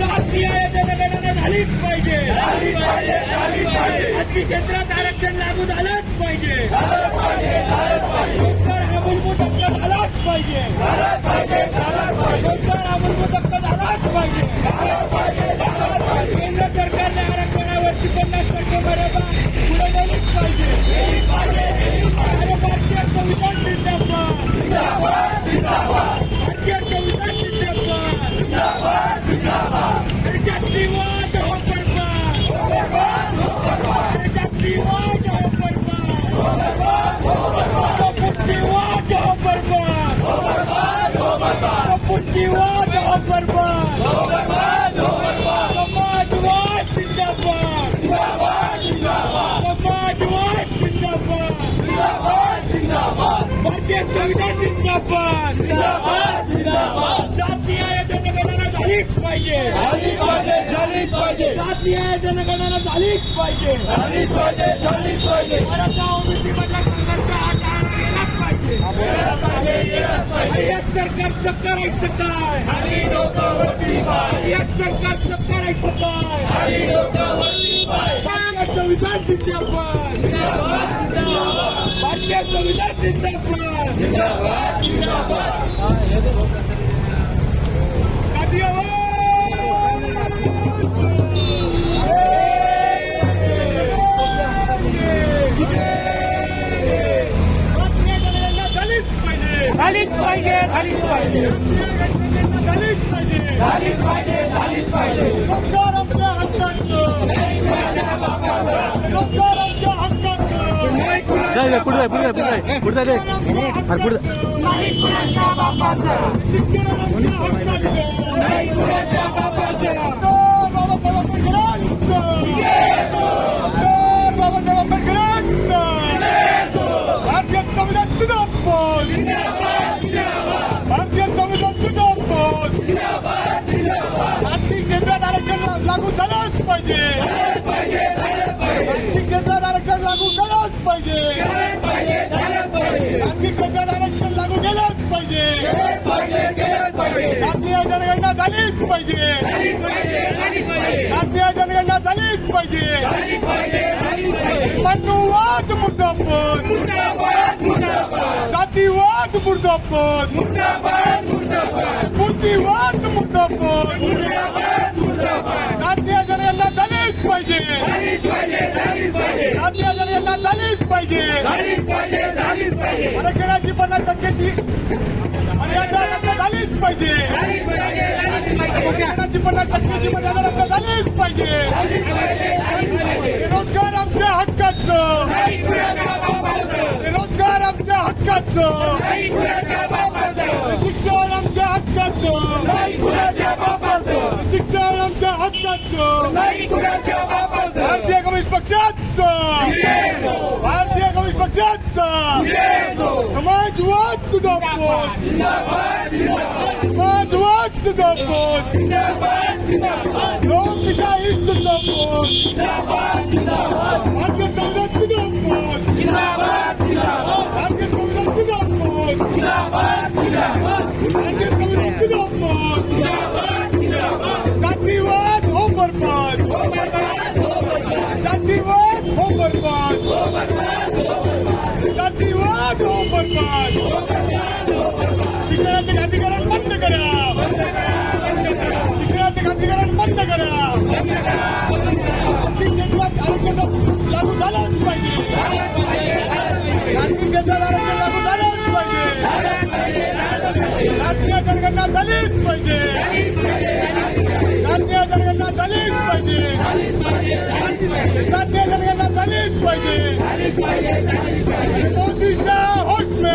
जनगणना झालीच पाहिजे खाजगी क्षेत्रात आरक्षण लागू झालंच पाहिजे रोजगार हा मूलभूत हक्क झालाच पाहिजे रोजगार हा मूलभूत हक्क झालाच पाहिजे केंद्र सरकारने आरक्षणावरची पन्नास टक्के मर्यादा पुढे नेलीच पाहिजे आणि भारतीय संविधान जिंदाबाद भारतीय संविधान जिंदाबाद जातीवाद हो बर्बाद जातीवाद हो बर्बाद पुष्टिवाद हो बर्बाद पुष्टिवाद हो बर्बाद समाजवाद जिंदाबाद समाजवाद जिंदाबाद भारतीय संविधान जिंदाबाद जिंदाबाद जिंदाबाद जातीय जनगणना झालीच पाहिजे झालीच पाहिजे झालीच पाहिजे जातीय जनगणना झालीच पाहिजे झालीच पाहिजे झालीच पाहिजे मराठा ओबीसी मधल्या सरकारचा आणि या सरकारचं करायचं काय या सरकारचं करायचं काय भारतीय संविधान जिंदाबाद भारतीय संविधान जिंदाबाद झालीच रोजगार आमच्या हक्काचं रोजगार आमच्या हक्काचं पुढे पुढे पुढे पुढे रे पुढे शिक्षण आमच्या नाही कुणाच्या बापाचं बाबासाहेब आंबेडकरांचं बाबासाहेब आंबेडकरांचं भारतीय संविधान जिंदाबाद भारतीय संविधान जिंदाबाद आर्थिक क्षेत्रात आरक्षण लागू झालंच पाहिजे आर्थिक क्षेत्रात आरक्षण लागू झालंच पाहिजे आर्थिक क्षेत्रात आरक्षण लागू केलंच पाहिजे भारतीय जनगणना झालीच पाहिजे. भारतीय जनगणना झालीच पाहिजे. मनुवाद मुर्दाबाद. जातीवाद मुर्दाबाद. बुद्धिवाद मुर्दाबाद. भारतीय जनगणना झालीच पाहिजे. भारतीय जनगणना झालीच पाहिजे. आरक्षणाची पन्नास टक्क्याची मर्यादा रद्द झालीच पाहिजे. रोजगार आमच्या हक्काचं. रोजगार आमच्या हक्काचं. शिक्षण आमच्या हक्काचं. शिक्षण आमच्या हक्काचं. भारतीय कम्युनिस्ट पक्षाचं. भारतीय कम्युनिस्ट पक्षाचं. समाजवाद सुधारपोत समाजवाद सुधारपोत लोकशाही सुधारपोत भारतीय संविधान सुधारपोत भारतीय संविधान सुधारपोत भारतीय संविधान सुधारपोत जातीवाद हो बर्बाद जातीवाद हो बर्बाद जातीवाद आर्थिक क्षेत्रात आरक्षण लागू झालंच पाहिजे. राष्ट्रीय जनगणना झालीच पाहिजे. राष्ट्रीय जनगणना झालीच पाहिजे. राष्ट्रीय जनगणना झालीच पाहिजे. मोदी शाह होश में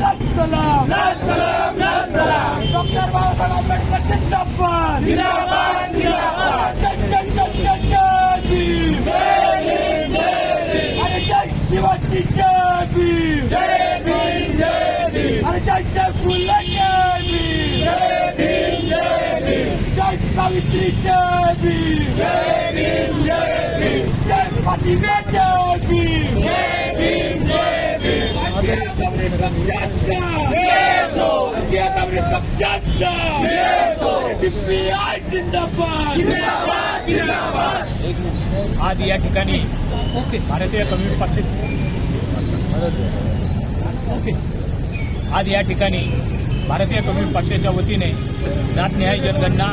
लाल सलाम. डॉक्टर बाबासाहेब आंबेडकर जिंदाबाद. जिंदाबाद जिंदाबाद. जय जय जय जय जय भीम जय भीम जय भीम अरे जय शिवाजी जय भीम जय भीम जय भीम अरे जय जय फुले जय भीम जय भीम जय भीम जय सावित्री जय भीम जय भीम जय भीम जय आज या ठिकाणी भारतीय कम्युनिस्ट पक्ष ओके. आज या ठिकाणी भारतीय कम्युनिस्ट पक्षाच्या वतीने जातनिहाय जनगणना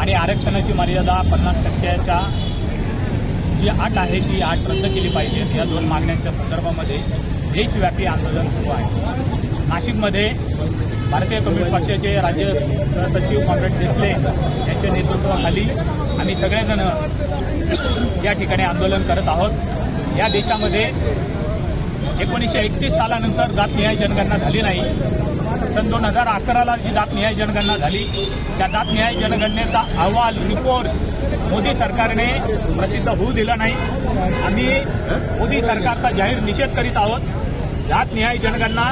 आणि आरक्षणाची मर्यादा पन्नास टक्क्याच्या जी आठ आहे ती आठ रद्द केली पाहिजे. या दोन मागण्यांच्या संदर्भामध्ये देशव्यापी आंदोलन सुरू आहे. नाशिकमध्ये भारतीय कम्युनिस्ट पक्षाचे राज्य सचिव कॉम्रेड देसले यांच्या नेतृत्वाखाली आम्ही सगळेजण या ठिकाणी आंदोलन करत आहोत. या देशामध्ये एकोणीसशे एकतीस सालानंतर जातनिहाय जनगणना झाली नाही. सन दोन हजार अकराला जी जातनिहाय जनगणना झाली त्या जातनिहाय जनगणनेचा अहवाल रिपोर्ट मोदी सरकारने प्रसिद्ध होऊ दिला नाही. आम्ही मोदी सरकारचा जाहीर निषेध करीत आहोत. जातनिहाय जनगणना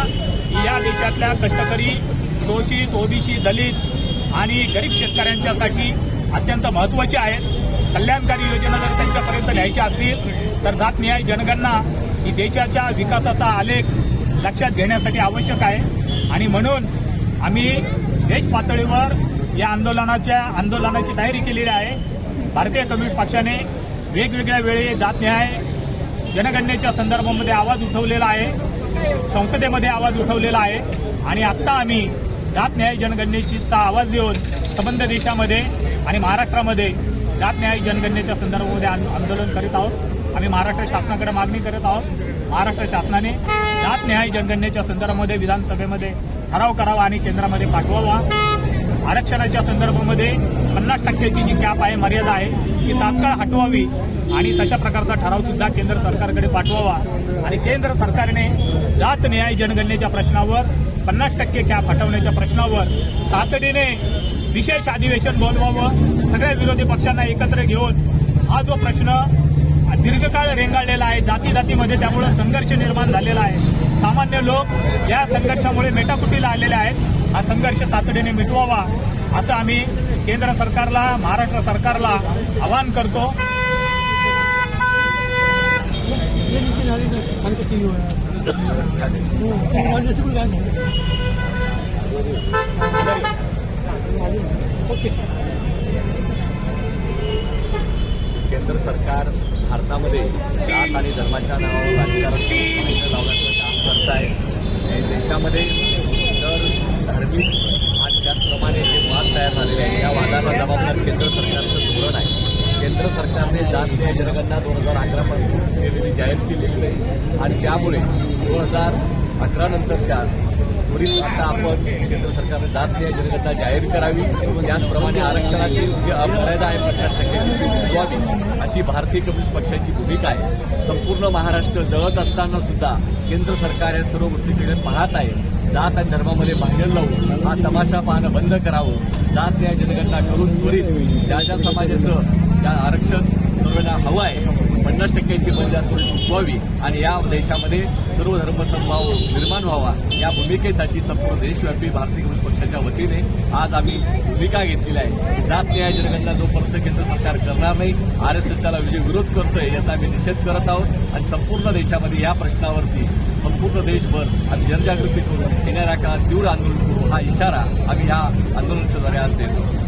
या देशातल्या कष्टकरी शोषित ओबीसी दलित आणि गरीब शेतकऱ्यांच्यासाठी अत्यंत महत्त्वाची आहेत. कल्याणकारी योजना जर त्यांच्यापर्यंत न्यायच्या असतील तर जातनिहाय जनगणना ही देशाच्या विकासाचा आलेख लक्षात घेण्यासाठी आवश्यक आहे. आणि म्हणून आम्ही देश पातळीवर या आंदोलनाच्या आंदोलनाची तयारी केलेली आहे. भारतीय कम्युनिस्ट पक्षाने वेगवेगळ्या वेळी जातन्याय जनगणनेच्या संदर्भामध्ये आवाज उठवलेला आहे संसदेमध्ये आवाज उठवलेला आहे. आणि आत्ता आम्ही जात न्याय जनगणनेचा आवाज देऊन संबंध देशामध्ये आणि महाराष्ट्रामध्ये जात न्याय जनगणनेच्या संदर्भामध्ये आंदोलन करीत आहोत. आम्ही महाराष्ट्र शासनाकडे मागणी करत आहोत. महाराष्ट्र शासनाने जात न्याय जनगणनेच्या संदर्भामध्ये विधानसभेमध्ये ठराव करावा आणि केंद्रामध्ये पाठवावा. आरक्षणाच्या संदर्भामध्ये पन्नास टक्क्याची जी कॅप आहे मर्यादा आहे ती तात्काळ हटवावी आणि तशा प्रकारचा ठराव सुद्धा केंद्र सरकारकडे पाठवावा. आणि केंद्र सरकारने जात न्याय जनगणनेच्या प्रश्नावर पन्नास टक्के कॅप हटवण्याच्या प्रश्नावर तातडीने विशेष अधिवेशन बोलवावं सगळ्या विरोधी पक्षांना एकत्र घेऊन हा जो प्रश्न दीर्घकाळ रेंगाळलेला आहे जाती जातीमध्ये त्यामुळे संघर्ष निर्माण झालेला आहे. सामान्य लोक या संघर्षामुळे मेटाकुटीला आलेले आहेत. हा संघर्ष तातडीने मिटवावा असं आम्ही केंद्र सरकारला महाराष्ट्र सरकारला आवाहन करतो. केंद्र सरकार भारतामध्ये जात आणि धर्माच्या नावावर राजकारण लावण्याचं काम करत आहे. देशामध्ये धार्मिक आणि त्याचप्रमाणे जे वाद तयार झालेले आहेत या वादाला जबाबदार केंद्र सरकारचं धोरण आहे. केंद्र सरकारने जात जनगणना दोन हजार अकरापासून केलेली जाहीर केलेली आहे आणि त्यामुळे दोन हजार अकरा नंतरच्या त्वरित आता आपण केंद्र सरकारने जात जनगणना जाहीर करावी. त्याचप्रमाणे आरक्षणाची जे मर्यादा आहे पन्नास टक्क्याची ती अशी भारतीय कम्युनिस्ट पक्षाची भूमिका आहे. संपूर्ण महाराष्ट्र जळत असताना सुद्धा केंद्र सरकार या सर्व गोष्टीकडे पाहत आहे. जात आणि धर्मामध्ये भांडण लावून हा तमाशा पाहणं बंद करावं. जात न्याय जनगणना करून त्वरित ज्या ज्या समाजाचं ज्या आरक्षण सर्वांना हवं आहे पन्नास टक्क्यांची मर्यादा त्वरित उठवावी आणि या देशामध्ये सर्व धर्मसमभाव निर्माण व्हावा. या भूमिकेसाठी संपूर्ण देशव्यापी भारतीय पक्षाच्या वतीने आज आम्ही भूमिका घेतलेली आहे. जात न्याय जनगणना जोपर्यंत केंद्र सरकार करणार नाही आर एस एस त्याला विजय विरोध करतोय याचा आम्ही निषेध करत आहोत. आणि संपूर्ण देशामध्ये या प्रश्नावरती संपूर्ण देशभर आम्ही जनजागृती करून येणाऱ्या काळात तीव्र आंदोलन करू हा इशारा आम्ही या आंदोलनाच्या द्वारे आज देतो.